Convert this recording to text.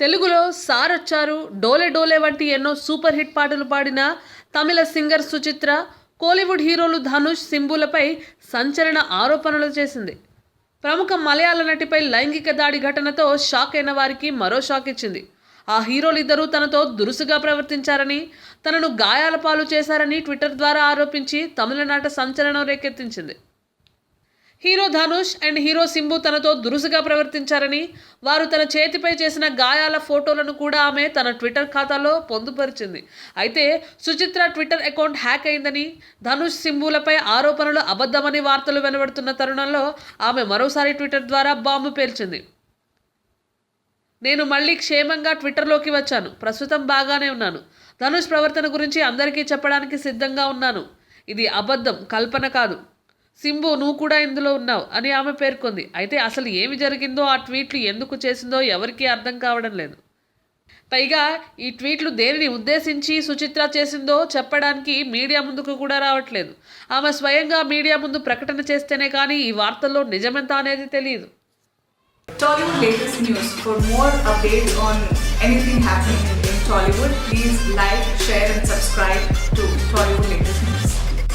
తెలుగులో సార్ వచ్చారు. డోలే డోలే వంటి ఎన్నో సూపర్ హిట్ పాటలు పాడిన తమిళ సింగర్ సుచిత్ర కోలీవుడ్ హీరోలు ధనుష్ సింబులపై సంచలన ఆరోపణలు చేసింది. ప్రముఖ మలయాళ నటిపై లైంగిక దాడి ఘటనతో షాక్ అయిన వారికి మరో షాక్ ఇచ్చింది. ఆ హీరోలిద్దరూ తనతో దురుసుగా ప్రవర్తించారని తనను గాయాల పాలు చేశారని ట్విట్టర్ ద్వారా ఆరోపించి తమిళనాట సంచలనం రేకెత్తించింది. Hero Dhanush and hero Simbu తనతో దురుసుగా ప్రవర్తించారని వారు తన చేతిపై చేసిన గాయాల ఫోటోలను కూడా ఆమె తన ట్విట్టర్ ఖాతాలో పొందుపరిచింది. అయితే సుచిత్ర ట్విట్టర్ అకౌంట్ హ్యాక్ అయిందని ధనుష్ సింబులపై ఆరోపణలు అబద్ధమని వార్తలు వెలువడుతున్న తరుణంలో ఆమె మరోసారి ట్విట్టర్ ద్వారా బాంబు పేల్చింది. నేను మళ్ళీ క్షేమంగా ట్విట్టర్లోకి వచ్చాను. ప్రస్తుతం బాగానే ఉన్నాను. ధనుష్ ప్రవర్తన గురించి అందరికీ చెప్పడానికి సిద్ధంగా ఉన్నాను. ఇది అబద్ధం కల్పన కాదు. సింబు నువ్వు కూడా ఇందులో ఉన్నావు అని ఆమె పేర్కొంది. అయితే అసలు ఏమి జరిగిందో ఆ ట్వీట్లు ఎందుకు చేసిందో ఎవరికీ అర్థం కావడం లేదు. పైగా ఈ ట్వీట్లు దేనిని ఉద్దేశించి సుచిత్ర చేసిందో చెప్పడానికి మీడియా ముందుకు కూడా రావట్లేదు. ఆమె స్వయంగా మీడియా ముందు ప్రకటన చేస్తేనే కానీ ఈ వార్తల్లో నిజమెంత అనేది తెలియదు. Tollywood latest news. For more updates on anything happening in Tollywood, please like, share, and subscribe.